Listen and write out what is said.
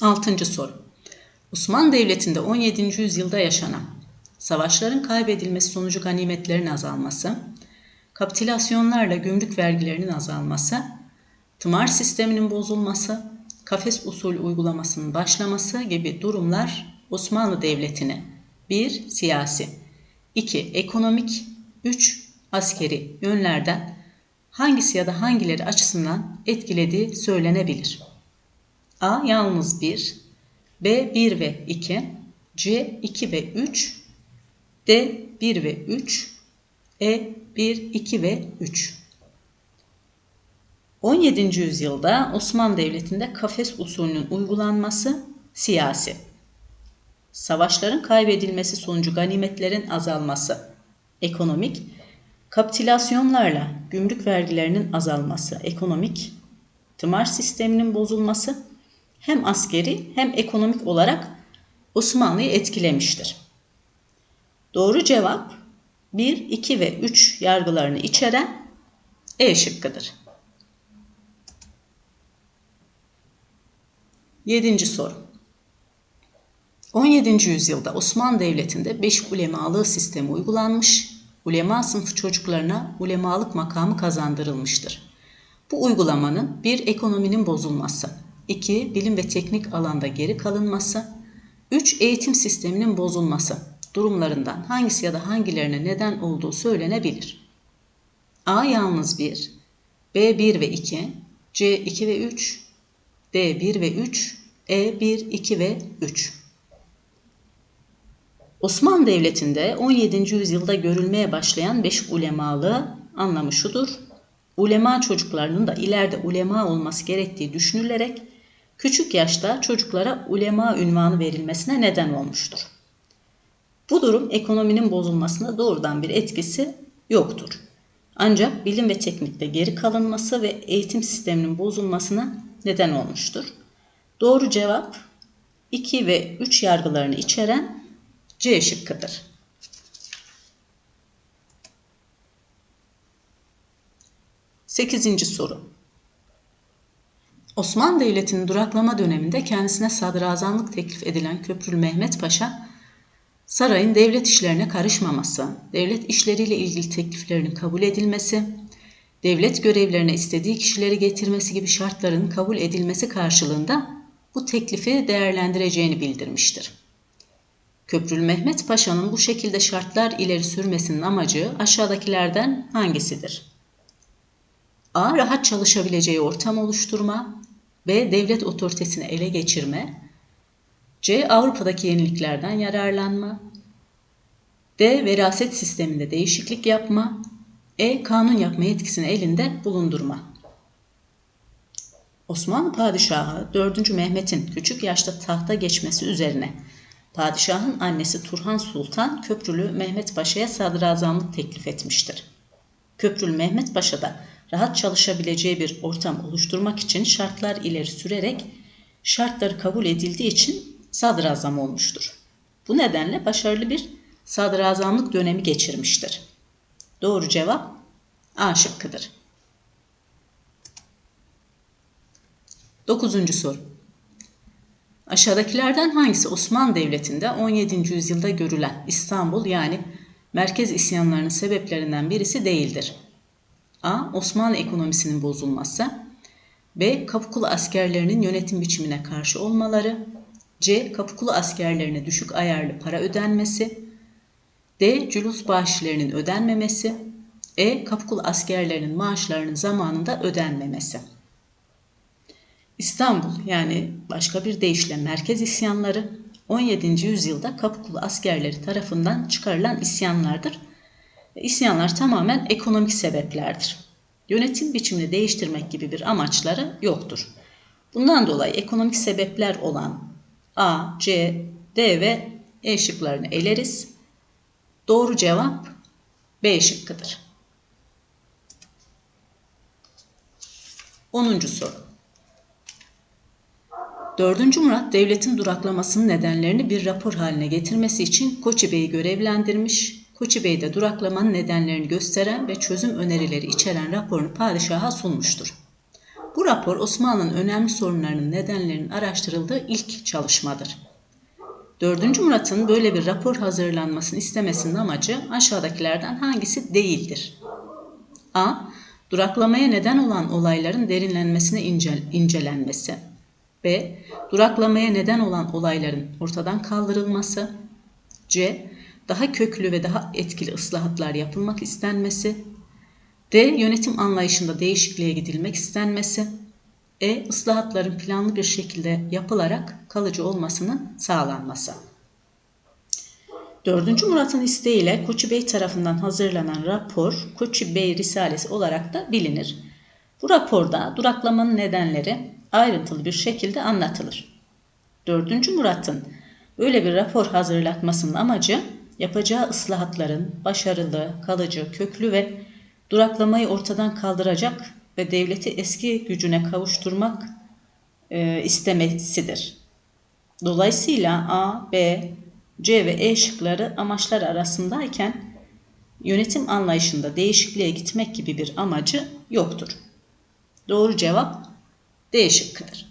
Altıncı soru. Osmanlı Devleti'nde 17. yüzyılda yaşanan savaşların kaybedilmesi sonucu ganimetlerin azalması, kapitülasyonlarla gümrük vergilerinin azalması, tımar sisteminin bozulması, kafes usulü uygulamasının başlaması gibi durumlar Osmanlı Devleti'ni 1. Siyasi 2. Ekonomik 3. Askeri yönlerden hangisi ya da hangileri açısından etkilediği söylenebilir. A. Yalnız 1 B. 1 ve 2 C. 2 ve 3 D. 1 ve 3 E. 1, 2 ve 3 17. yüzyılda Osmanlı Devleti'nde kafes usulünün uygulanması siyasi. Savaşların kaybedilmesi sonucu ganimetlerin azalması ekonomik. Kapitülasyonlarla gümrük vergilerinin azalması ekonomik. Tımar sisteminin bozulması hem askeri hem ekonomik olarak Osmanlı'yı etkilemiştir. Doğru cevap 1, 2 ve 3 yargılarını içeren E şıkkıdır. Yedinci soru. 17. yüzyılda Osmanlı Devleti'nde beş ulemalığı sistemi uygulanmış, ulema sınıfı çocuklarına ulemalık makamı kazandırılmıştır. Bu uygulamanın bir ekonominin bozulması, 2. Bilim ve teknik alanda geri kalınması. 3. Eğitim sisteminin bozulması durumlarından hangisi ya da hangilerine neden olduğu söylenebilir. A yalnız 1, B 1 ve 2, C 2 ve 3, D 1 ve 3, E 1, 2 ve 3. Osmanlı Devleti'nde 17. yüzyılda görülmeye başlayan beş ulemalığı anlamı şudur. Ulema çocuklarının da ileride ulema olması gerektiği düşünülerek küçük yaşta çocuklara ulema ünvanı verilmesine neden olmuştur. Bu durum ekonominin bozulmasına doğrudan bir etkisi yoktur. Ancak bilim ve teknikte geri kalınması ve eğitim sisteminin bozulmasına neden olmuştur. Doğru cevap 2 ve 3 yargılarını içeren C şıkkıdır. Sekizinci soru. Osmanlı Devleti'nin duraklama döneminde kendisine sadrazamlık teklif edilen Köprülü Mehmet Paşa, sarayın devlet işlerine karışmaması, devlet işleriyle ilgili tekliflerinin kabul edilmesi, devlet görevlerine istediği kişileri getirmesi gibi şartların kabul edilmesi karşılığında bu teklifi değerlendireceğini bildirmiştir. Köprülü Mehmet Paşa'nın bu şekilde şartlar ileri sürmesinin amacı aşağıdakilerden hangisidir? A. Rahat çalışabileceği ortam oluşturma. B. Devlet otoritesini ele geçirme. C. Avrupa'daki yeniliklerden yararlanma. D. Veraset sisteminde değişiklik yapma. E. Kanun yapma yetkisini elinde bulundurma. Osmanlı Padişahı 4. Mehmet'in küçük yaşta tahta geçmesi üzerine padişahın annesi Turhan Sultan Köprülü Mehmet Paşa'ya sadrazamlık teklif etmiştir. Köprülü Mehmet Paşa da rahat çalışabileceği bir ortam oluşturmak için şartlar ileri sürerek şartları kabul edildiği için sadrazam olmuştur. Bu nedenle başarılı bir sadrazamlık dönemi geçirmiştir. Doğru cevap A şıkkıdır. Dokuzuncu soru. Aşağıdakilerden hangisi Osmanlı Devleti'nde 17. yüzyılda görülen İstanbul yani merkez isyanlarının sebeplerinden birisi değildir? A. Osmanlı ekonomisinin bozulması. B. Kapıkulu askerlerinin yönetim biçimine karşı olmaları. C. Kapıkulu askerlerine düşük ayarlı para ödenmesi. D. Cülus bağışlarının ödenmemesi. E. Kapıkulu askerlerinin maaşlarının zamanında ödenmemesi. İstanbul yani başka bir deyişle merkez isyanları 17. yüzyılda Kapıkulu askerleri tarafından çıkarılan isyanlardır İsyanlar tamamen ekonomik sebeplerdir. Yönetim biçimini değiştirmek gibi bir amaçları yoktur. Bundan dolayı ekonomik sebepler olan A, C, D ve E şıklarını eleriz. Doğru cevap B şıkkıdır. 10. soru. 4. Murat devletin duraklamasının nedenlerini bir rapor haline getirmesi için Koçi Bey'i görevlendirmiş, Koçi Bey de duraklamanın nedenlerini gösteren ve çözüm önerileri içeren raporunu padişaha sunmuştur. Bu rapor Osmanlı'nın önemli sorunlarının nedenlerinin araştırıldığı ilk çalışmadır. 4. Murat'ın böyle bir rapor hazırlanmasını istemesinin amacı aşağıdakilerden hangisi değildir? A. Duraklamaya neden olan olayların derinlenmesine incel incelenmesi. B. Duraklamaya neden olan olayların ortadan kaldırılması. C. Daha köklü ve daha etkili ıslahatlar yapılmak istenmesi. D. Yönetim anlayışında değişikliğe gidilmek istenmesi. E. Islahatların planlı bir şekilde yapılarak kalıcı olmasının sağlanması. 4. Murat'ın isteğiyle Koçi Bey tarafından hazırlanan rapor Koçi Bey Risalesi olarak da bilinir. Bu raporda duraklamanın nedenleri ayrıntılı bir şekilde anlatılır. 4. Murat'ın böyle bir rapor hazırlatmasının amacı yapacağı ıslahatların başarılı, kalıcı, köklü ve duraklamayı ortadan kaldıracak ve devleti eski gücüne kavuşturmak e, istemesidir. Dolayısıyla A, B, C ve E şıkları amaçlar arasındayken yönetim anlayışında değişikliğe gitmek gibi bir amacı yoktur. Doğru cevap D şıkkıdır.